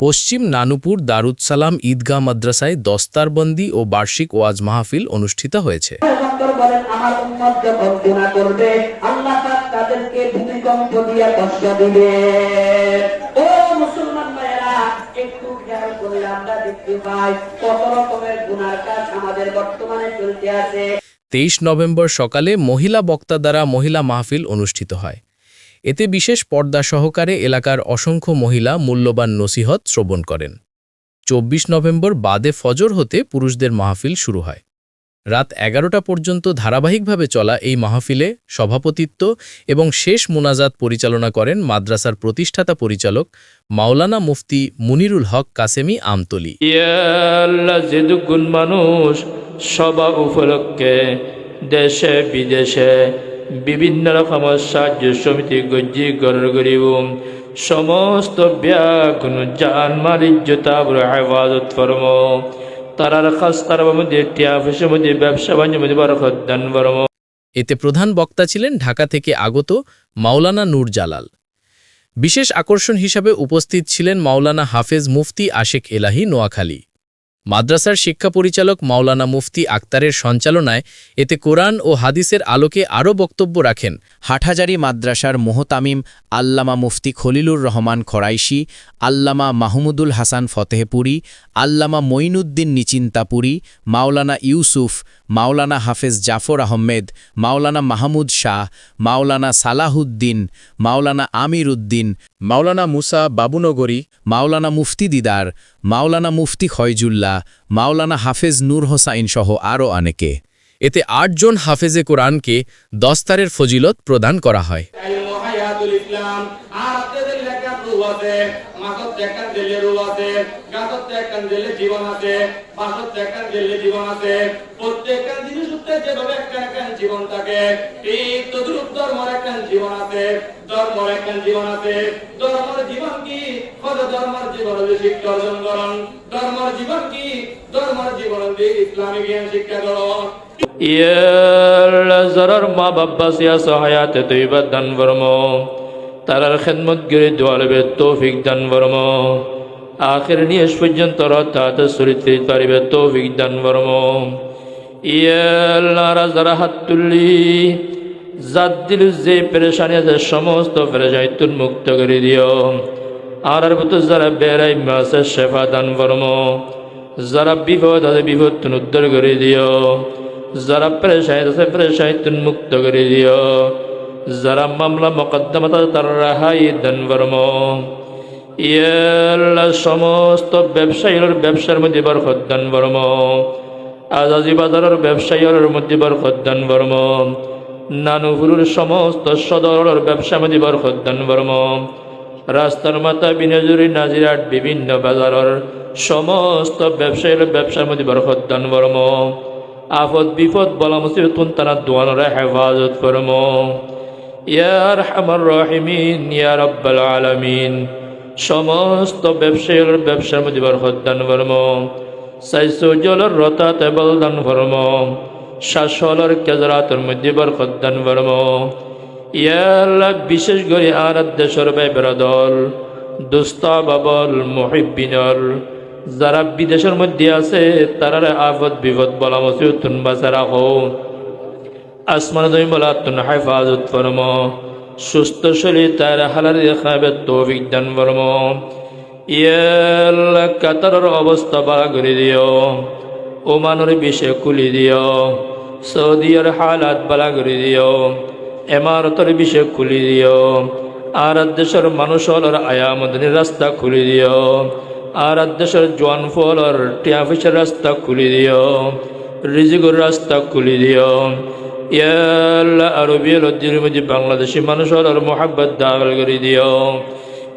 পশ্চিম নানুপুর দারুৎসালাম ঈদগাহ মাদ্রাসায় দস্তারবন্দি ও বার্ষিক ওয়াজ মাহফিল অনুষ্ঠিত হয়েছে। তেইশ নভেম্বর সকালে মহিলা বক্তা দ্বারা মহিলা মাহফিল অনুষ্ঠিত হয়। এতে বিশেষ পর্দা সহকারে এলাকার অসংখ্য মহিলা মূল্যবান নসিহত শ্রবণ করেন। চব্বিশ নভেম্বর বাদে ফজর হতে পুরুষদের মাহফিল শুরু হয়। রাত এগারোটা পর্যন্ত ধারাবাহিকভাবে চলা এই মাহফিলে সভাপতিত্ব এবং শেষ মোনাজাত পরিচালনা করেন মাদ্রাসার প্রতিষ্ঠাতা পরিচালক মাওলানা মুফতি মুনিরুল হক কাসেমি আমতলি। মানুষ সভা উপলক্ষে দেশে বিদেশে বিভিন্ন রকমের সাহায্য সমিতি গজ্জি গড় গরিব। সমস্ত ব্যাগুন জান মালিজ্যতা হেফাজত ফরম। তারার খাস তার মধ্যে টিয়া মধ্যে, ব্যবসা বাণিজ্য মধ্যে বরকত দান ফরম। এতে প্রধান বক্তা ছিলেন ঢাকা থেকে আগত মাওলানা নূর জালাল। বিশেষ আকর্ষণ হিসাবে উপস্থিত ছিলেন মাওলানা হাফেজ মুফতি আশেক এলাহি নোয়াখালী। মাদ্রাসার শিক্ষা পরিচালক মাওলানা মুফতি আক্তারের সঞ্চালনায় এতে কোরআন ও হাদিসের আলোকে আরও বক্তব্য রাখেন। হাটহাজারি মাদ্রাসার মোহতামিম আল্লামা মুফতি খলিলুর রহমান খরাইশি, আল্লামা মাহমুদুল হাসান ফতেহপুরি, আল্লামা মঈনুদ্দিন নিচিন্তাপুরি, মাওলানা ইউসুফ, মাওলানা হাফেজ জাফর আহমেদ, মাওলানা মাহমুদ শাহ, মাওলানা সালাহুদ্দিন, মাওলানা আমির উদ্দিন মাওলানা মুসা বাবুনগরী, মাওলানা মুফতি দিদার, মাওলানা মুফতি খয়জুল্লাহ, মাওলানা হাফেজ নূর হোসাইন সহ আরও অনেকে। এতে আটজন হাফেজে কোরআনকে দস্তারের ফজিলত প্রদান করা হয়। জীবন আছে প্রত্যেকখান জিনিস যেভাবে একটা জীবন থাকে। জীবন আছে। ধর্মের একখান জীবন আছে। ধর্মের জীবন কি? ধর্মের জীবন শিক্ষা অর্জন করুন। ধর্মের জীবন কি? ধর্মের জীবন ইসলামী জ্ঞান শিক্ষা করুন। মা দান দান আখের নিয়ে পর্যন্ত তাতে চরিত্রে পারিবে তৌফিক দান বর্ম ইয়াল্লা যারা হাত তুললি জাত দিল যে পেরেশানি আছে, সমস্ত পেরেশানি তুল মুক্ত করে দিও। আর আর ভিতর যারা বেড়াই মাসে শেফা দান বর্ম যারা বিপদ আছে বিপদ তুমি উদ্ধার করে দিও। যারা পেরেশানিত আছে পেরেশানিত মুক্ত করে দিও। যারা মামলা মকদ্দমত তার রাহাই দান বর্ম ইয়াল্লাহ সমস্ত ব্যবসায়ীর ব্যবসার মধ্যে বরকত দান বর্ম আজাজি বাজারের ব্যবসায়ীর মধ্যে বরকত দান বর্ম। নানুপুরের সমস্ত সদরের ব্যবসা মধ্যে বরকত দান বর্ম। রাস্তার মাথা বিনজুরি নাজিরাট বিভিন্ন বাজারের সমস্ত ব্যবসায়ীর ব্যবসার মধ্যে বরকত দান বর্ম। আফদ বিপদ বলা মুসিবত তারা দোয়ানরা হেফাজত ফরম ইয়ার হামার রহিমিন, ইয়া রব্বাল আলামিন। সমস্ত ব্যবসায়ীর ব্যবসার মধ্যে বরকত দান বিশেষ করে আর দেশের বেবরাদল দুস্তা বাবল মহিবিনল যারা বিদেশের মধ্যে আছে তারা আফত বিপদ বলা মসিউতুন বাসারা হো আসমান তুমি বলা তুন হেফাজত ফরম সুস্থ শরীর তার হালার খাবে তৌফিক দান ফরম কাতারের অবস্থা বাড়া করে দিও, ওমানের বিষয়ে খুলি দিও, সৌদিয়ার হালাত বালা করে দিও, এমারতের বিষয়ে খুলি দিও আর দেশের মানুষের আয়ামদের রাস্তা খুলি দিও আর দেশের জোয়ান ফলর টিয়াফিসের রাস্তা খুলি দিও রিজিগুর রাস্তা খুলি দিও। ইয়াল্লাহ আরবি লজ্জির মধ্যে বাংলাদেশি মানুষের মোহাব্বত দাগল করে দিও।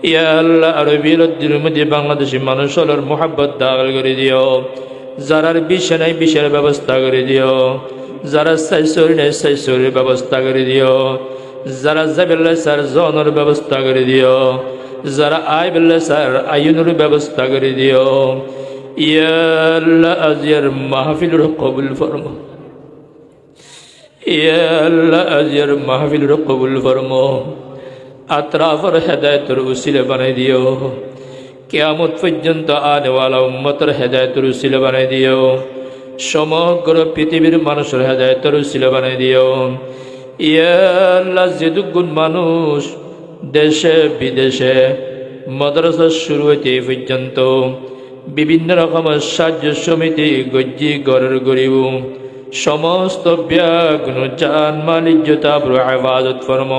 ইয়াল্লাহ আরবি লজ্জির মধ্যে বাংলাদেশি মানুষের আর মোহাব্বত দাগল করে দিও। যারার বিষে নাই, বিষের ব্যবস্থা করে দিও। যারা সাইসরি নেই, সাইসরির ব্যবস্থা করে দিও। যারা যাবেল্লা স্যার জনের ব্যবস্থা করে দিও। যারা আয় বেল্লা স্যার আইনের ব্যবস্থা করে দিও। ইয়াল্লাহ আজিয়ার মাহফিলুর কবুল ফরম। ইয়াল্লাহ আজিয়ার মাহফিলুর কবুল ফরম। আত্রাফর হেদায়তর উসিলে বানাই দিও। কেয়ামত পর্যন্ত আনেওয়ালা উম্মতের হেদায়তের উসিল বানাই দিও। সমগ্র পৃথিবীর মানুষের হেদায়তের উসিল বানাই দিও। ইয়াল্লাহ যেদুগুণ মানুষ দেশে বিদেশে মাদ্রাসা শুরু হইতে পর্যন্ত বিভিন্ন রকমের সাহায্য সমিতি, গজ্জি গড়ের গরিব, সমস্ত ব্যাগুন জান মালিজ্যতা আবাদত, ফরম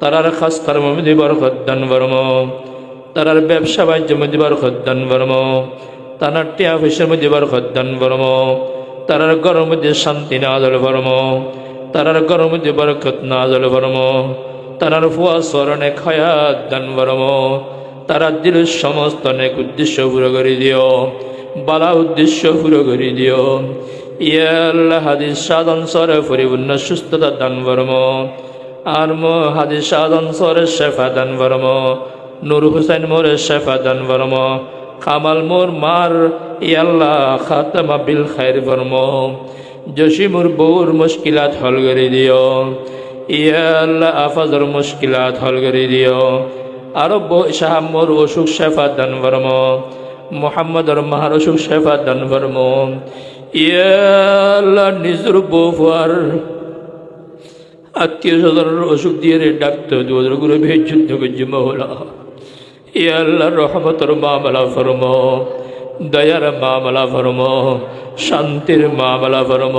তারার খাস কর্ম মধ্যে বরকত দান বর্ম। তারার ব্যবসা বাণিজ্য মধ্যে বরকত দান বর্ম। তানার টিয়া পয়সার মধ্যে বরকত দান বর্ম। তারার গরম মধ্যে শান্তি না দল বর্ম। তারার গরম মধ্যে বরকত না দল বর্ম। তারার ফুয়া স্মরণে খায়াত বর্ম। তারা দিল সমস্ত অনেক উদ্দেশ্য পুরো করে দিও। বালা উদ্দেশ্য পুরো করে দিও। ইয়াল্লাহ হাদিস সাধন সরে পরিপূর্ণ সুস্থতা দান বর্ম। আর মো হাদিস সাধন সরে শেফা দান বর্ম, নুর হুসাইন মোরে শেফা দান বর্ম, কামাল মোর মার ইয়াল্লাহ খাতামা বিল খাইর বর্ম জসিমুর বউর মুশকিলাত হল করে দিও ইয়াল্লাহ আফাজর মুশকিলাত হল করে দিও, আরও শাহাম্মর অসুখ শেফা দান বর্ম, মোহাম্মদর মাহার অসুখ শেফা দান বর্ম নিজের বউয়ার আত্মীয় স্বজনের অসুখ দিয়ে রে ডাক্তার দুয়ারগুলো ভেজ যুদ্ধ করছে মহলা। এ আল্লাহর রহমতর মামলা ফরম, দয়ার মামলা ফরম, শান্তির মামলা ফরম।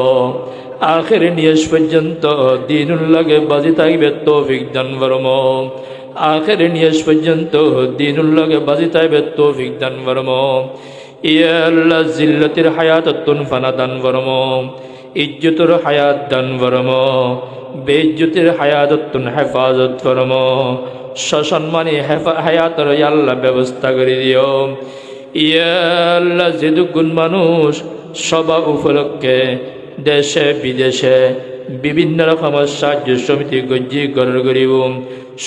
আখের নিয়েস পর্যন্ত দিনুল লাগে বাজি থাকবে তৌফিক দান ফরম। আখের নিয়েস পর্যন্ত দিনুল লাগে বাজি থাকবে তৌফিক দান ফরম। ইয়া আল্লাহ জিল্লতির হায়াত ফানা দান ফরম। ইজ্জতর হায়াত দান ফরম বেজ্জতির হায়াততুন হেফাজত ফরম সসম্মানী হায়াতর আল্লাহ ব্যবস্থা করে দিও। ইয়াল্লাহ যেদুগুণ মানুষ সভা উপলক্ষে দেশে, বিদেশে বিভিন্ন রকমের সাহায্য সমিতি গজ্জি গড় গরিব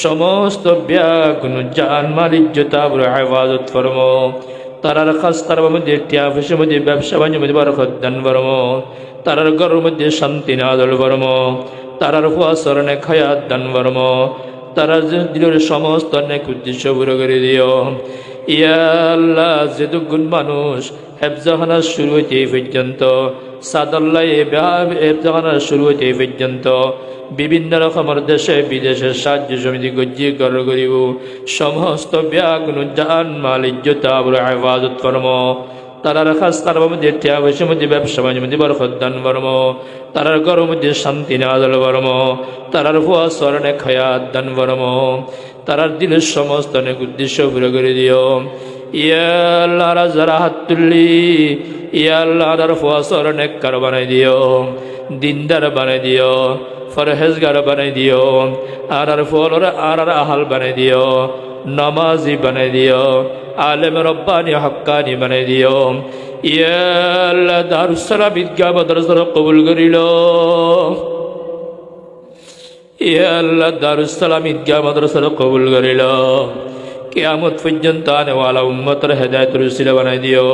সমস্ত ব্যাগুন জান মালিজ্যতা হেফাজত ফরম তারার খাস তার মধ্যে টিয়া অফিসের মধ্যে, ব্যবসা বাণিজ্য মধ্যে বরকত দান বর্ম। তারার গর্বের মধ্যে শান্তি নাদল বর্ম। তারার হুয়া স্মরণে দান বর্ম। তারা দিলের সমস্ত অনেক উদ্দেশ্য পুরো করে দিও। ইয়াল্লা যে দুগুণ মানুষ হ্যাপজাহানা শুরু হইতে পর্যন্ত সাদাল্লাহ শুরু পর্যন্ত। বিভিন্ন রকমের দেশে বিদেশে সাহায্য সমিতি গজ্জি কর করিব। সমস্ত ব্যাগুন জান কর্ম। তারার খাস তার মধ্যে টিয়া বসে মধ্যে ব্যবসা বাণিজ্য মধ্যে বরকত দান বর্ম তারার গর মধ্যে শান্তি নাদল বর্ম তারার ফুয়া স্মরণে খায়াত দান বর্ম তারার দিলের সমস্ত অনেক উদ্দেশ্য পুরো করে দিও। ইয়াল্লাহ যারা হাত তুললি ইয়াল্লাহ তার ফুয়া স্মরণে কার বানাই দিও, দিনদার বানাই দিও, ফরহেজগার বানাই দিও, আর আর ফলর আর আর আহাল বানাই দিও, নমাজি বানাই দিও, আলেম রব্বানি হক্কানি বানাই দিও। ইয়াল্লাহ দারুসালাম ঈদগাহ মাদ্রাসার কবুল করিল। ইয়াল্লাহ দারুসালাম ঈদগাহ মাদ্রাসার কবুল করিল। কেয়ামত পর্যন্ত আনেওয়ালা উম্মতের হেদায়ত রুসিলা বানাই দিও।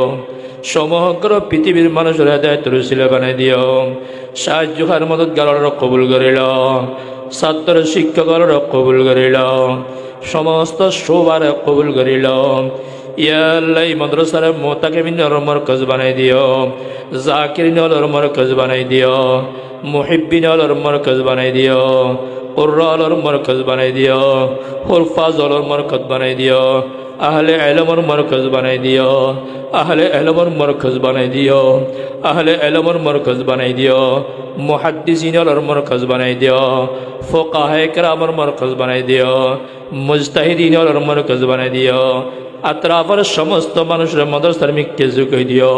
সমগ্র পৃথিবীর মানুষের হেদায়ত রুসিলা বানাই দিও। সাহায্য হার মদত গালর কবুল করিল ছাত্র শিক্ষকর কবুল করিল সমস্ত শোবার কবুল করিল ইয়াল্লাই মাদ্রাসার মোতাকে মিনর মরকজ বানাই দিও। জাকিরিন অলর মরকজ বানাই দিও। মুহিব্বিন অলর মরকজ বানাই দিও। কুর্রালর মরকজ বানাই দিও হুরফাজ অলর মরকজ বানাই দিও, আহলে এলমর মরকজ বানাই দিও, আহলে এলমর মরকজ বানাই দিও, আহলে এলমর মরকজ বানাই দিও মুহাদ্দিসিন অলর মরকজ বানাই দিও, ফোকাহে কেরামর মরকজ বানাই দিও মুজতাহিদিন অলর মরকজ বানাই দিও আত্রাফের সমস্ত মানুষের মদরসার মিককে ঝুঁকে দিও।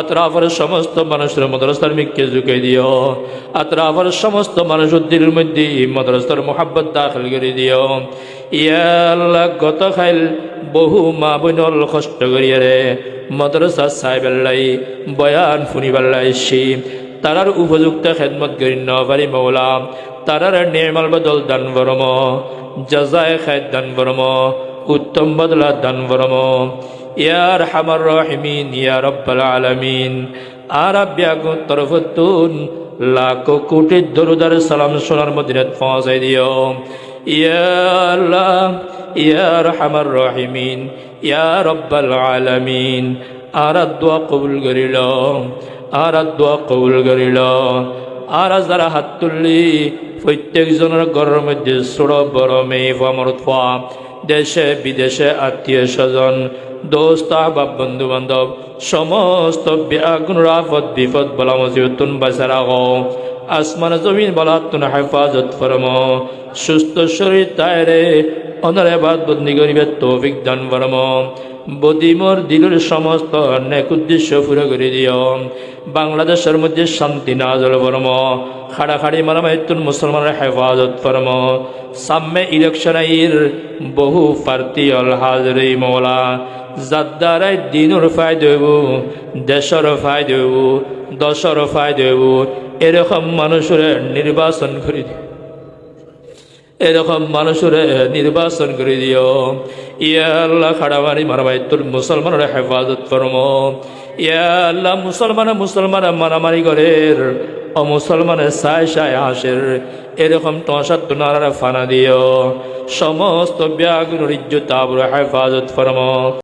আত্রাফের সমস্ত মানুষের মদরসার মিককে ঝুঁকে দিও। আত্রাফের সমস্ত মানুষ উদ্দিনের মধ্যে মদরসার মোহাব্বত দাখিল করে দিও। ইয়াল্লাহ গত খাইল বহু মা বোনল কষ্ট করিয়ে রে। মদরসা সাহেবেল্লাই বয়ান ফুনিবাল্লাই শিম তারার উপযুক্ত খেদমত করি ন পারি মৌলা। তারার নির্মাল বদল দান বরম। জাজায় খায় দান বরম। উত্তম বদলা দান বরম। ইয়ার হামার রহিমিন, ইয়া রব্বাল আলামিন। আর আব্যাগ লাখ কোটি দরুদার সালাম সোনার মদিনাত পৌঁছাই দিও। ইয়া আল্লাহ, ইয়া রহমার রহিমিন, ইয়া রব্বাল আলামিন। আর দোয়া কবুল করিল, আর দোয়া কবুল করিল। আর যারা হাত তুললি, প্রত্যেকজনের ঘরের মধ্যে ছোড় বড় মেয়ে ফমরত দেশে, বিদেশে আত্মীয় স্বজন, দোস্ত, আহবাব বন্ধু বান্ধব সমস্ত ব্যাগুন বিপদ বলা মজিবতুন বাসারা হ আসমান জমিন বলা, তুন, হেফাজত ফরম। সুস্থ শরীর, তাইরে, অনারে বাদ বন্দি করিবে তৌফিক দান ফরম। বদিমর দিলের সমস্ত অনেক উদ্দেশ্য পুরো করে দিও। বাংলাদেশের মধ্যে শান্তি নাজল ফরম খাড়াখাড়ি মারামাইতুন মুসলমানের হেফাজত ফরম সামনে ইলেকশন আইর বহু প্রার্থী অল হাজরি মৌলা। যার দ্বারাই দিনের ফায়দা হইব দেশের ফায়দা হইব দশের ফায়দা হইব এরকম মানুষের নির্বাচন করে দিও। এরকম মানুষের নির্বাচন করে দিও। ইয়া আল্লাহ খাড়ামারি মারামারি তোর মুসলমানের হেফাজত ফরম। ইয়াল্লাহ মুসলমান মুসলমান মারামারি করের, ও মুসলমানের সায় সায় হাসের এরকম টসার তোনারা ফানা দিও। সমস্ত ব্যাগ ইজ্জত আবর হেফাজত ফরম।